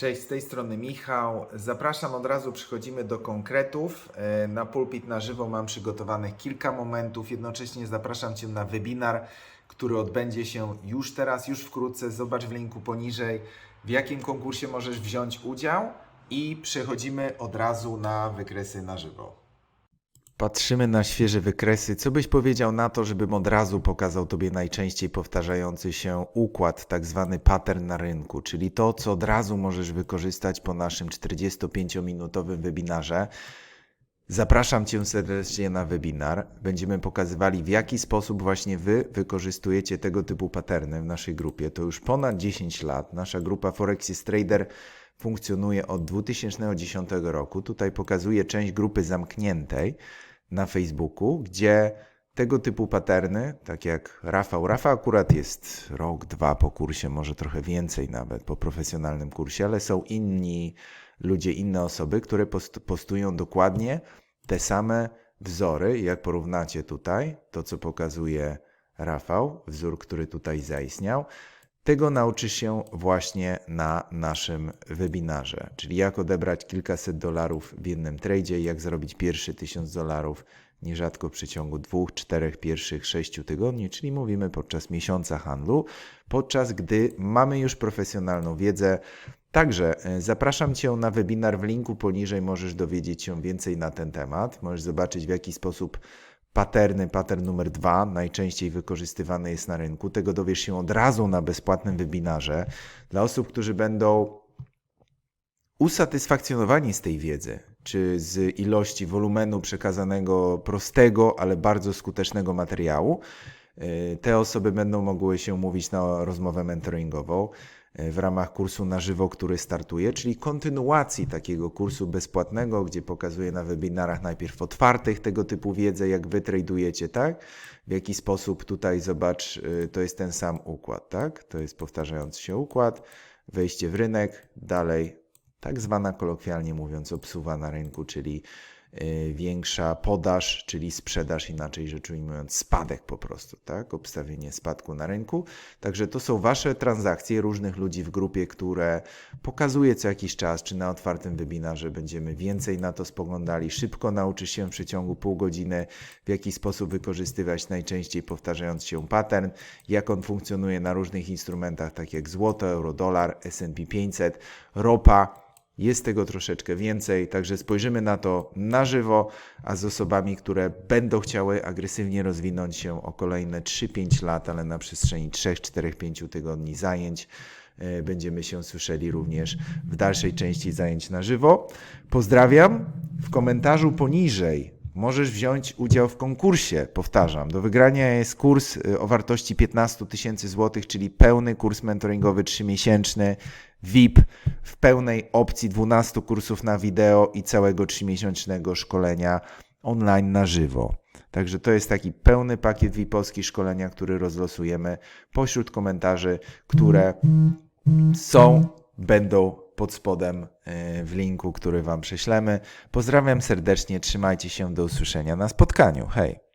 Cześć, z tej strony Michał. Zapraszam, od razu przechodzimy do konkretów. E, Na pulpit na żywo mam przygotowanych kilka momentów. Jednocześnie zapraszam Cię na webinar, który odbędzie się już teraz, już wkrótce. Zobacz w linku poniżej, w jakim konkursie możesz wziąć udział i przechodzimy od razu na wykresy na żywo. Patrzymy na świeże wykresy. Co byś powiedział na to, żebym od razu pokazał Tobie najczęściej powtarzający się układ, tak zwany pattern na rynku, czyli to, co od razu możesz wykorzystać po naszym 45-minutowym webinarze. Zapraszam Cię serdecznie na webinar. Będziemy pokazywali, w jaki sposób właśnie Wy wykorzystujecie tego typu patterny w naszej grupie. To już ponad 10 lat. Nasza grupa Forexis Trader funkcjonuje od 2010 roku. Tutaj pokazuję część grupy zamkniętej na Facebooku, gdzie tego typu paterny, tak jak Rafał, Rafał akurat jest rok, dwa po kursie, może trochę więcej nawet po profesjonalnym kursie, ale są inni ludzie, inne osoby, które post- postują dokładnie te same wzory. Jak porównacie tutaj, to co pokazuje Rafał, wzór, który tutaj zaistniał, tego nauczysz się właśnie na naszym webinarze, czyli jak odebrać kilkaset dolarów w jednym tradzie, jak zarobić pierwszy tysiąc dolarów nierzadko w przeciągu dwóch, czterech pierwszych sześciu tygodni, czyli mówimy podczas miesiąca handlu, podczas gdy mamy już profesjonalną wiedzę. Także e, zapraszam Cię na webinar w linku poniżej, możesz dowiedzieć się więcej na ten temat, możesz zobaczyć w jaki sposób paterny, pattern numer dwa, najczęściej wykorzystywany jest na rynku. Tego dowiesz się od razu na bezpłatnym webinarze. Dla osób, którzy będą usatysfakcjonowani z tej wiedzy, czy z ilości wolumenu przekazanego prostego, ale bardzo skutecznego materiału, y, te osoby będą mogły się mówić na rozmowę mentoringową w ramach kursu na żywo, który startuje, czyli kontynuacji takiego kursu bezpłatnego, gdzie pokazuję na webinarach najpierw otwartych tego typu wiedzę, jak wy tradujecie, tak? W jaki sposób tutaj zobacz, y, to jest ten sam układ, tak? To jest powtarzający się układ, wejście w rynek, dalej tak zwana kolokwialnie mówiąc obsuwa na rynku, czyli większa podaż, czyli sprzedaż, inaczej rzecz ujmując, spadek po prostu, tak? Obstawienie spadku na rynku. Także to są Wasze transakcje różnych ludzi w grupie, które pokazuję co jakiś czas, czy na otwartym webinarze będziemy więcej na to spoglądali. Szybko nauczysz się w przeciągu pół godziny, w jaki sposób wykorzystywać najczęściej powtarzając się pattern, jak on funkcjonuje na różnych instrumentach, tak jak złoto, euro, dolar, S&P 500, ropa. Jest tego troszeczkę więcej, także spojrzymy na to na żywo, a z osobami, które będą chciały agresywnie rozwinąć się o kolejne 3-5 lat, ale na przestrzeni 3, 4, 5 tygodni zajęć. e, Będziemy się słyszeli również w dalszej części zajęć na żywo. Pozdrawiam. W komentarzu poniżej możesz wziąć udział w konkursie. Powtarzam, do wygrania jest kurs y, o wartości 15 tysięcy złotych, czyli pełny kurs mentoringowy 3-miesięczny, VIP, w pełnej opcji 12 kursów na wideo i całego 3-miesięcznego szkolenia online na żywo. Także to jest taki pełny pakiet VIP-owski szkolenia, który rozlosujemy pośród komentarzy, które są, będą pod spodem e, w linku, który Wam prześlemy. Pozdrawiam serdecznie, trzymajcie się, do usłyszenia na spotkaniu. Hej!